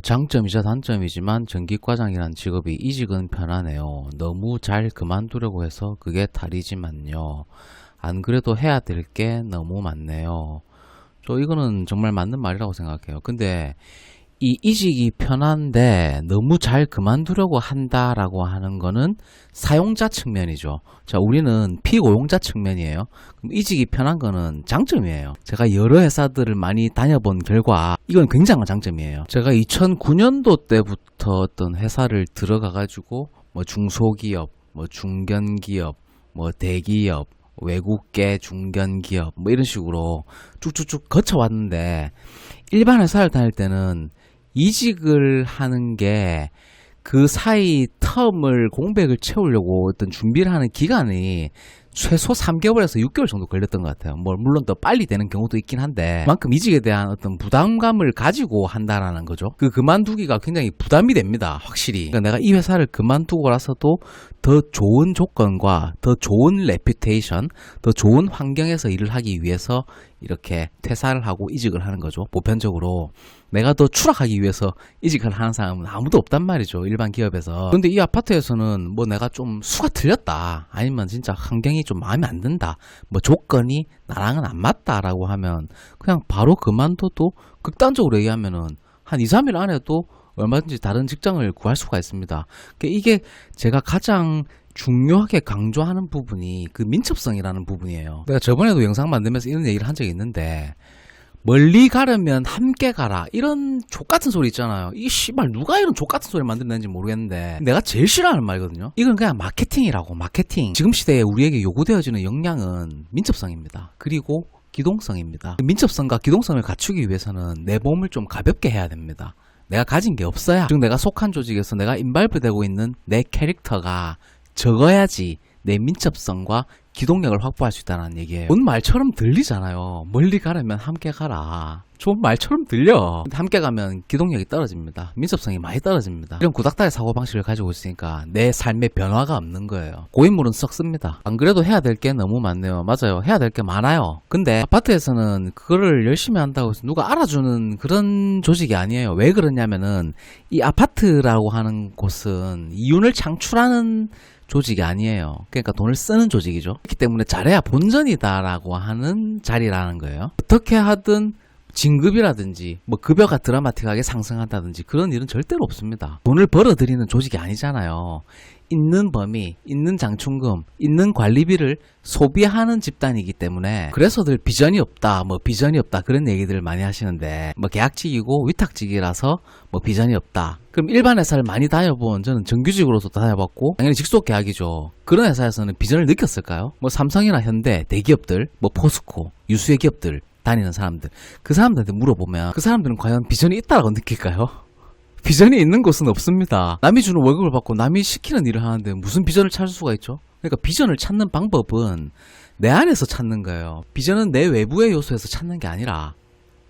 장점이자 단점이지만 전기과장이란 직업이 이직은 편하네요. 너무 잘 그만두려고 해서 그게 다리지만요. 안 그래도 해야 될 게 너무 많네요. 저 이거는 정말 맞는 말이라고 생각해요. 근데 이 이직이 편한데 너무 잘 그만두려고 한다라고 하는 거는 사용자 측면이죠. 자, 우리는 피고용자 측면이에요. 그럼 이직이 편한 거는 장점이에요. 제가 여러 회사들을 많이 다녀본 결과 이건 굉장한 장점이에요. 제가 2009년도 때부터 어떤 회사를 들어가 가지고 뭐 중소기업, 뭐 중견기업, 뭐 대기업, 외국계 중견기업 뭐 이런 식으로 쭉쭉쭉 거쳐왔는데 일반 회사를 다닐 때는 이직을 하는 게 그 사이 텀을 공백을 채우려고 어떤 준비를 하는 기간이 최소 3개월에서 6개월 정도 걸렸던 것 같아요. 뭐 물론 더 빨리 되는 경우도 있긴 한데 그만큼 이직에 대한 어떤 부담감을 가지고 한다라는 거죠. 그 그만두기가 굉장히 부담이 됩니다. 확실히. 그러니까 내가 이 회사를 그만두고 나서도 더 좋은 조건과 더 좋은 레퓨테이션, 더 좋은 환경에서 일을 하기 위해서 이렇게 퇴사를 하고 이직을 하는 거죠. 보편적으로 내가 더 추락하기 위해서 이직을 하는 사람은 아무도 없단 말이죠. 일반 기업에서. 근데 이 아파트에서는 뭐 내가 좀 수가 틀렸다. 아니면 진짜 환경이 좀 마음에 안 든다. 뭐 조건이 나랑은 안 맞다라고 하면 그냥 바로 그만둬도 극단적으로 얘기하면은 한 2, 3일 안에도 얼마든지 다른 직장을 구할 수가 있습니다. 그러니까 이게 제가 가장 중요하게 강조하는 부분이 그 민첩성이라는 부분이에요. 내가 저번에도 영상 만들면서 이런 얘기를 한 적이 있는데 멀리 가려면 함께 가라. 이런 족 같은 소리 있잖아요. 이 씨발 누가 이런 족 같은 소리 만들었는지 모르겠는데 내가 제일 싫어하는 말이거든요. 이건 그냥 마케팅이라고 마케팅. 지금 시대에 우리에게 요구되어지는 역량은 민첩성입니다. 그리고 기동성입니다. 민첩성과 기동성을 갖추기 위해서는 내 몸을 좀 가볍게 해야 됩니다. 내가 가진 게 없어야. 즉 내가 속한 조직에서 내가 인발부되고 있는 내 캐릭터가 적어야지 내 민첩성과 기동력을 확보할 수 있다는 얘기예요. 좋은 말처럼 들리잖아요. 멀리 가려면 함께 가라. 좋은 말처럼 들려. 함께 가면 기동력이 떨어집니다. 민첩성이 많이 떨어집니다. 이런 구닥다리 사고방식을 가지고 있으니까 내 삶에 변화가 없는 거예요. 고인물은 썩습니다. 안 그래도 해야 될 게 너무 많네요. 맞아요. 해야 될 게 많아요. 근데 아파트에서는 그거를 열심히 한다고 해서 누가 알아주는 그런 조직이 아니에요. 왜 그러냐면은 이 아파트라고 하는 곳은 이윤을 창출하는 조직이 아니에요. 그러니까 돈을 쓰는 조직이죠. 그렇기 때문에 잘해야 본전이다라고 하는 자리라는 거예요. 어떻게 하든 진급이라든지 뭐 급여가 드라마틱하게 상승한다든지 그런 일은 절대로 없습니다. 돈을 벌어들이는 조직이 아니잖아요. 있는 범위, 있는 장충금, 있는 관리비를 소비하는 집단이기 때문에 그래서들 비전이 없다, 뭐 비전이 없다 그런 얘기들을 많이 하시는데 뭐 계약직이고 위탁직이라서 뭐 비전이 없다. 그럼 일반 회사를 많이 다녀본 저는 정규직으로도 다녀봤고 당연히 직속 계약이죠. 그런 회사에서는 비전을 느꼈을까요? 뭐 삼성이나 현대, 대기업들, 뭐 포스코, 유수의 기업들 다니는 사람들 그 사람들한테 물어보면 그 사람들은 과연 비전이 있다라고 느낄까요? 비전이 있는 곳은 없습니다. 남이 주는 월급을 받고 남이 시키는 일을 하는데 무슨 비전을 찾을 수가 있죠? 그러니까 비전을 찾는 방법은 내 안에서 찾는 거예요. 비전은 내 외부의 요소에서 찾는 게 아니라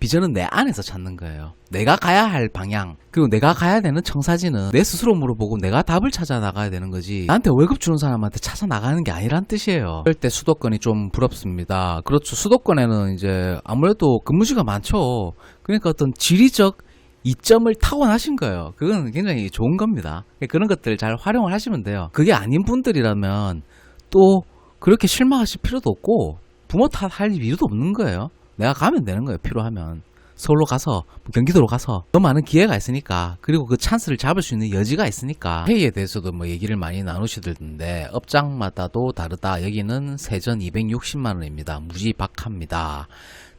비전은 내 안에서 찾는 거예요. 내가 가야 할 방향, 그리고 내가 가야 되는 청사진은 내 스스로 물어보고 내가 답을 찾아 나가야 되는 거지. 나한테 월급 주는 사람한테 찾아 나가는 게 아니란 뜻이에요. 그럴 때 수도권이 좀 부럽습니다. 그렇죠. 수도권에는 이제 아무래도 근무지가 많죠. 그러니까 어떤 지리적 이점을 타고나신 거예요. 그건 굉장히 좋은 겁니다. 그런 것들 잘 활용을 하시면 돼요. 그게 아닌 분들이라면 또 그렇게 실망하실 필요도 없고 부모 탓할 이유도 없는 거예요. 내가 가면 되는 거예요. 필요하면. 서울로 가서 뭐 경기도로 가서 더 많은 기회가 있으니까 그리고 그 찬스를 잡을 수 있는 여지가 있으니까 회의에 대해서도 뭐 얘기를 많이 나누시던데 업장마다도 다르다 여기는 세전 260만 원입니다 무지박합니다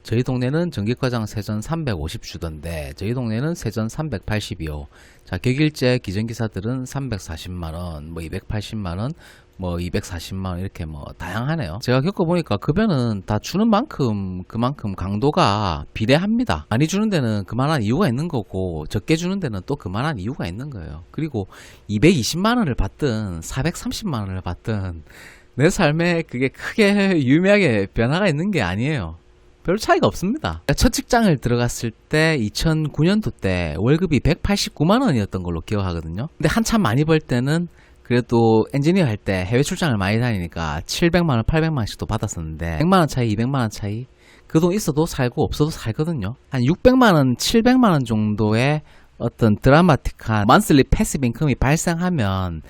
저희 동네는 전기과장 세전 350 주던데 저희 동네는 세전 380이요 자 격일제 기전기사들은 340만원 뭐 280만원 뭐 240만 원 이렇게 뭐 다양하네요. 제가 겪어보니까 급여는 다 주는 만큼 그만큼 강도가 비례합니다. 많이 주는 데는 그만한 이유가 있는 거고 적게 주는 데는 또 그만한 이유가 있는 거예요. 그리고 220만 원을 받든 430만 원을 받든 내 삶에 그게 크게 유의미하게 변화가 있는 게 아니에요. 별 차이가 없습니다. 첫 직장을 들어갔을 때 2009년도 때 월급이 189만 원이었던 걸로 기억하거든요. 근데 한참 많이 벌 때는 그래도 엔지니어 할 때 해외 출장을 많이 다니니까 700만원, 800만원씩도 받았었는데 100만원 차이, 200만원 차이 그 돈 있어도 살고 없어도 살거든요. 한 600만원, 700만원 정도의 어떤 드라마틱한 만슬리 패시브 인컴이 발생하면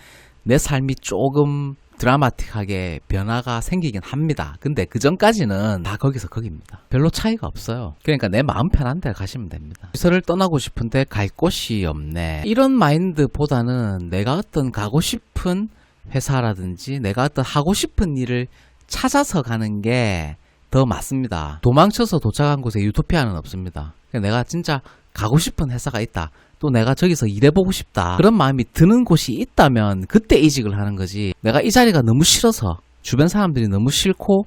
내 삶이 조금 드라마틱하게 변화가 생기긴 합니다. 근데 그 전까지는 다 거기서 거기입니다. 별로 차이가 없어요. 그러니까 내 마음 편한 데 가시면 됩니다. 시설을 떠나고 싶은데 갈 곳이 없네. 이런 마인드보다는 내가 어떤 가고 싶은 회사라든지 내가 어떤 하고 싶은 일을 찾아서 가는 게 더 맞습니다. 도망쳐서 도착한 곳에 유토피아는 없습니다. 그냥 내가 진짜 가고 싶은 회사가 있다. 또 내가 저기서 일해보고 싶다. 그런 마음이 드는 곳이 있다면 그때 이직을 하는 거지. 내가 이 자리가 너무 싫어서 주변 사람들이 너무 싫고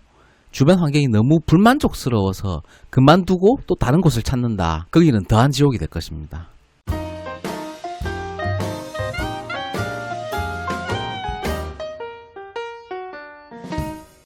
주변 환경이 너무 불만족스러워서 그만두고 또 다른 곳을 찾는다. 거기는 더한 지옥이 될 것입니다.